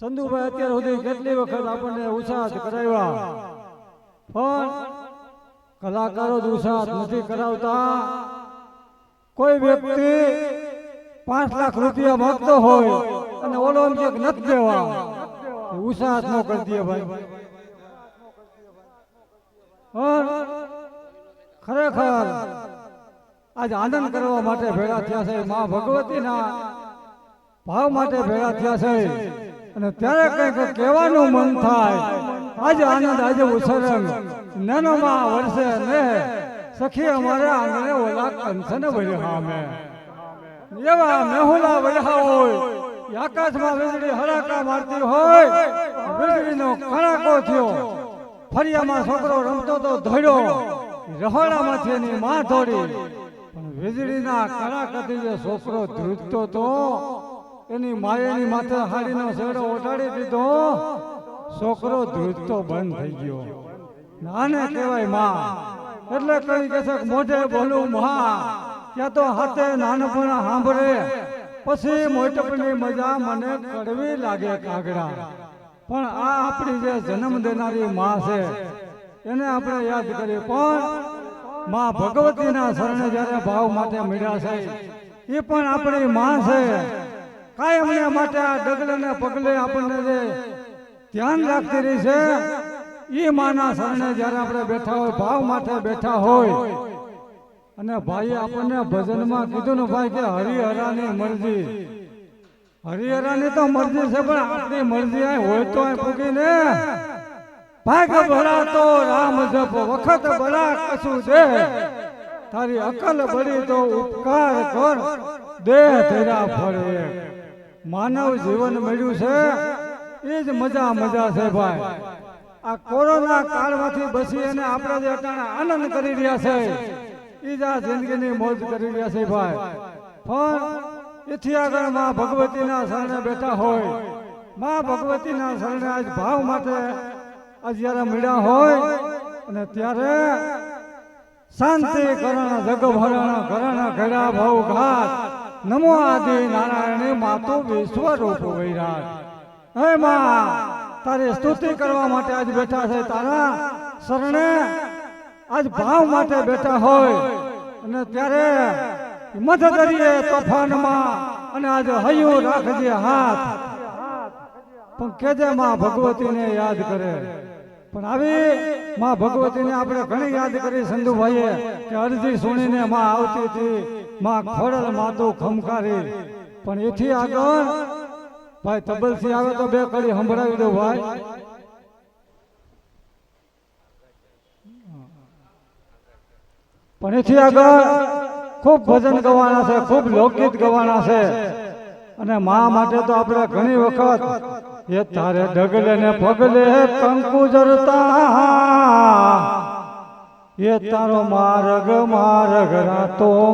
ચંદુભાઈ અત્યાર સુધી કેટલી વખત આપણને ઉત્સાહ કરાવ્યા? પણ કલાકારો જ ઉત્સાહ નથી કરાવતા. કોઈ વ્યક્તિ પાંચ લાખ રૂપિયા માંગતો હોય અને ઓલો એમ નથી દેવા. ઉત્સાહ ન કરી દે ભાઈ. ખરેખર આજ આનંદ કરવા માટે ભેગા થયા છે. મા ભગવતીના ભાવ માટે ભેગા થયા છે. અને ત્યારે કંઈક કહેવાનું મન થાય. આજે આનંદ આજે ઉછરંગ નાનોમાં વર્ષે ને સખી અમારે આંગણે ઓલા કંસને વળ્યા અમે એવા મેહુલા વળ્યા હોય. આકાશમાં વીજળી હરાકા મારતી હોય. વીજળીનો કડાકો થયો. ફરિયામાં છોકરો રમતો તો ધોડ્યો રહોડામાંથી એની માં ધોડી પણ વીજળીના કડાકાથી જે છોકરો ધ્રુજતો તો એની માયાની માથે હાડીનો સેડો ઓટાડી દીધો, છોકરો ધ્રુજતો બંધ થઈ ગયો. નાને કહેવાયમાં. એટલે કઈ કે છે મોઢે બોલું માં ત્યાં તો હાથે નાનપણ સાંભળે. પછી મોટપની મજા મને કડવી લાગે કાગડા. પણ આ આપણી જે જન્મ દેનારી માં છે, એને આપણે યાદ કરીએ. પણ માં ભગવતીના શરણે જ્યારે ભાવ માટે મળ્યા છે, એ પણ આપણી માં છે. કાયમને માટે આ ડગલે પગલે આપણને જે ધ્યાન રાખતી રહી છે એ માના શરણે જ્યારે આપણે બેઠા હોય ભાવ માટે બેઠા હોય. અને ભાઈએ આપણને ભજનમાં કીધું ને ભાઈ કે હરિહરાની મરજી. હરિહરાની તો મરજી છે પણ આપણી મરજી અહીં હોય તો અહીં ને ભાગ ભલા તો રામ જપ વખત ભરા કશું દે તારી અકલ બળી તો ઉપકાર કર. દેહ તેરા ફળે. માનવ જીવન મળ્યું છે એ જ મજા મજા છે ભાઈ. આ કોરોના કાળમાંથી બસી અને આપણે જે અટાણે આનંદ કરી રહ્યા છે એ જ આ જિંદગીની મોજ કરી રહ્યા છે ભાઈ. પણ એથી આગળમાં ભગવતીના શરણે બેઠા હોયમાં ભગવતીના શરણે આજ ભાવ માટે આજ જ્યારે મળ્યા હોય અને ત્યારે શાંતિ કરણ જગભરણ કરણ ઘડા ભવ ઘાત નમો આદિ નારાયણી માતો વિશ્વ રૂપ વૈરાટ હે માં, તારી સ્તુતિ કરવા માટે આજ બેઠા છે તારા શરણે. આજ ભાવ માટે બેઠા હોય. અને ત્યારે મધ દરિયે તોફાનમાં અને આજ હૈયું રાખજે હાથ. પણ કેજે માં ભગવતીને યાદ કરે. પણ આવી માં ભગવતીને આપણે ઘણી યાદ કરી, સંધુભાઈએ, કે અરજી સુણીને માં આવતી હતી. માં ખોડલ માતું ખમકારી. પણ એથી આગળ ભાઈ તબલસી આવે તો બે કડી સંભળાવી દો ભાઈ. પણ એથી આગળ ખૂબ ભજન ગવાના છે, ખૂબ લોકગીત ગવાના છે. અને મા માટે તો આપણે ઘણી વખત એ તારે ડગલે ને પગલે કંકુ જરતા. એ તારો માર્ગ માર્ગ રાતો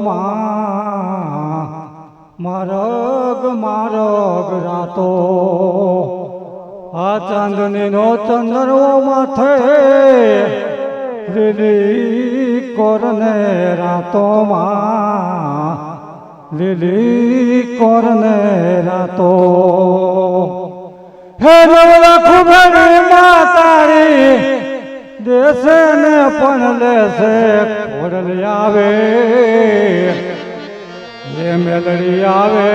માર્ગ મારગ રાતો. આ ચાંદની નો ચંદ્રો માથે. લીલી કોરને રાતો માં લીલી કોરને રાતો. હે નવલા ખુબરી માતારી દેશે ને પણ લેશે, ખોડલ આવે. હે મેલડી આવે.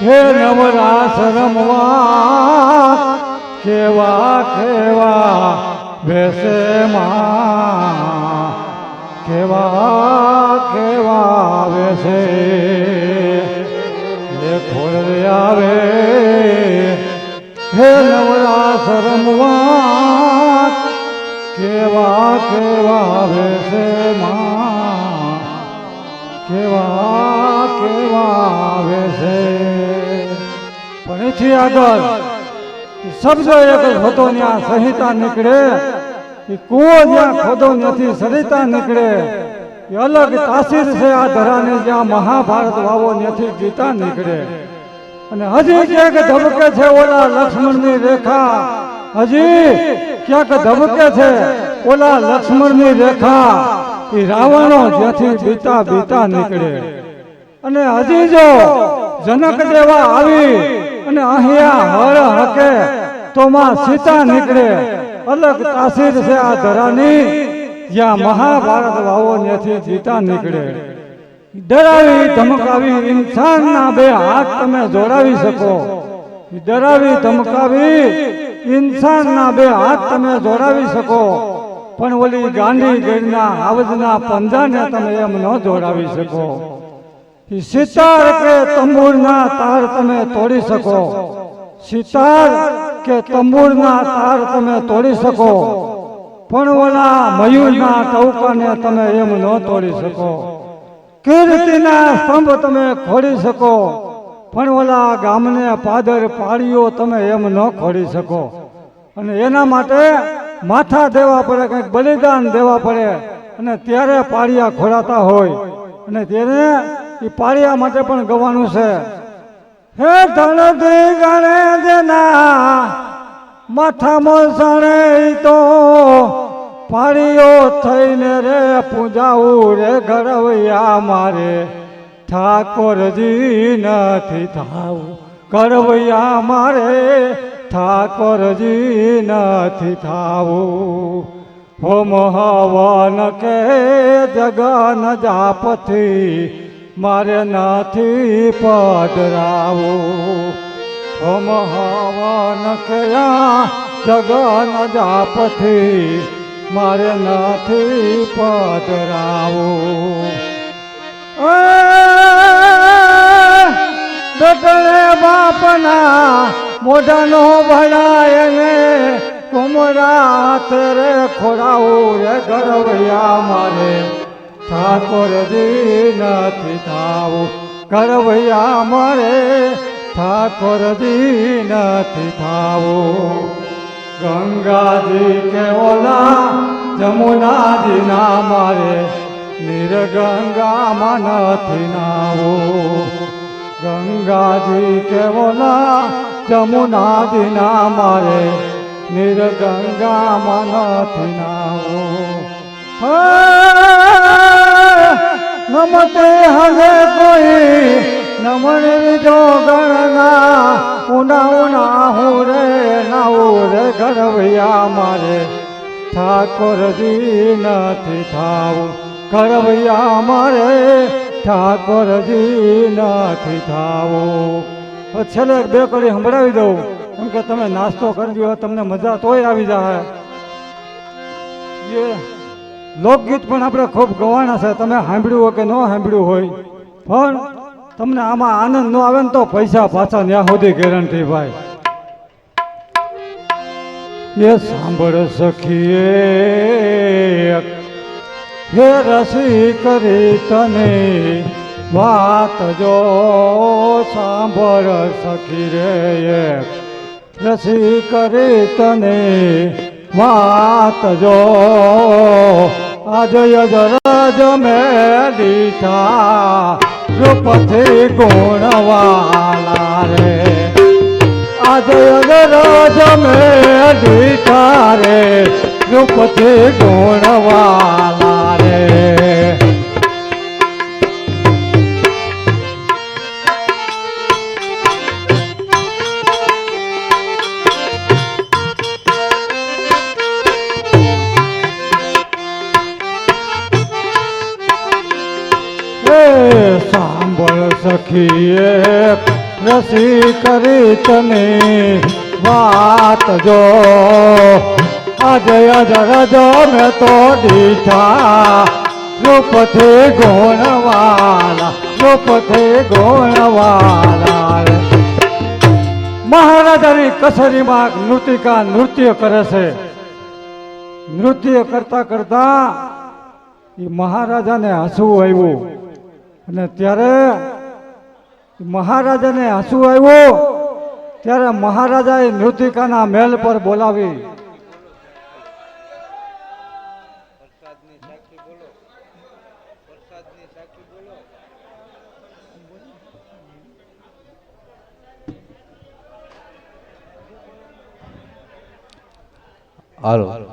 હે નવરાસ રમવા કેવા કેવા બેસે માં, કેવા કેવા માં? કેવા કેવા બેસે પણ એથી આગળ શબ્દ એક હતો ત્યાં સંહિતા નીકળે. એ કુવો જ્યાં ખોદો નથી સરિતા નીકળે. એ અલગ તાસીર છે આ ધરાની જ્યાં મહાભારત વાવો નથી ગીતા નીકળે. અને હજી ક્યાંક ધબકે છે ઓલા લક્ષ્મણની રેખા. હજી ક્યાંક ધબકે છે. ઓલા લક્ષ્મણની રેખા એ રાવણો જ્યાંથી બીતા બીતા નીકળે. અને હજી જો જનક દેવા આવી અને અહીંયા હર હકે તો માં સીતા નીકળે. અલગ તાસીર છે આ ધરાની જ્યાં મહાભારત વાવો ત્યાંથી સીતા નીકળે. ડરાવી ધમકાવી ઇન્સાનના બે હાથ તમે જોડાવી શકો. ડરાવી ધમકાવી ઇન્સાનના બે હાથ તમે જોડાવી શકો. પણ ઓલી ગાંડી ગઢના આવજના પંજાને તમે એમ ન જોડાવી શકો. સિતાર કે તંબુરના તાર તમે તોડી શકો. સિતાર કે તંબુરના તાર તમે તોડી શકો. પણ ઓલા મયુરના ટૌકાને તમે એમ ન તોડી શકો. કીર્તિના સ્તંભ તમે ખોડી શકો. પણ ઓલા ગામને પાદર પાડીઓ તમે એમ ન ખોડી શકો. અને એના માટે માથા દેવા પડે, કંઈક બલિદાન દેવા પડે. અને ત્યારે પાળિયા ખોડાતા હોય. અને તેને એ પાળિયા માટે પણ ગવાનું છે. હે ધણધી ગણે જેના માથામાં સણે તો પાળીઓ થઈને રે, પૂજાવું રે ઘરવૈયા મારે. ઠાકોરજી નથી થાવું. કરવૈયા મારે ઠાકોરજી નથી થાવું. હોમ હવન કે જગન જાપથી મારે નથી પધરાવું. હોમ હવન કયા જગન જાપથી મારે નથી પધરાવું. બેટલે બાપના મોઢાનો ભણાય ને કુમરા રે ખોડાવું રે ગરવૈયા મારે. ઠાકોરજી નથી થાવું ગરવૈયા મારે. ઠાકોરજી નથી થાવું ગંગાજી કે ઓલા જમુનાજી ના મારે. નિર્ગંગામાં નથી નાવો. ગંગાજી કે ઓલા જમુનાજી ના મારે નિર્ગંગામાં નથી નાવો નમતે હવે કોઈ નમણ જો ગણના ઉના ઉના હું રે નાવું રે ઘરવૈયા મારે. ઠાકોરજી નથી થાવું. ઘરવૈયા મારે ઠાકોરજી નથી થાવો. છેલ્લે બે કડી સંભળાવી દઉં. કેમ કે તમે નાસ્તો કરી દો તમને મજા તોય આવી જાય. એ લોકગીત પણ આપણે ખૂબ ગવાના છે, તમે સાંભળ્યું હોય કે ન સાંભળ્યું હોય. પણ તમને આમાં આનંદ ન આવે ને તો પૈસા પાછા ત્યાં સુધી ગેરંટી ભાઈ. એ સાંભળ સખીએ હે રસી કરી તને, વાત જો સાંભળ સખી રે રસી કરી તને, વાત જો આજ યજરાજ મેં દીઠા રૂપથી ગુણવાલા રે. આજ યજરાજ મેં રે, રૂપથી ગુણવાલા સાંભળ સખીએ રસી કરી તને વાત જો. આજે અજરજો મેં તો દીઠા. રૂપથે ગુણવાલા રૂપથે ગુણવાલા મહારાજાની કસરીમાં નૃતિકા નૃત્ય કરે છે. નૃત્ય કરતા કરતા એ મહારાજાને હસવું આવ્યું. અને ત્યારે મહારાજાને હસવું આવ્યું, ત્યારે મહારાજાએ નૃતિકાના મહેલ પર બોલાવી. હાલો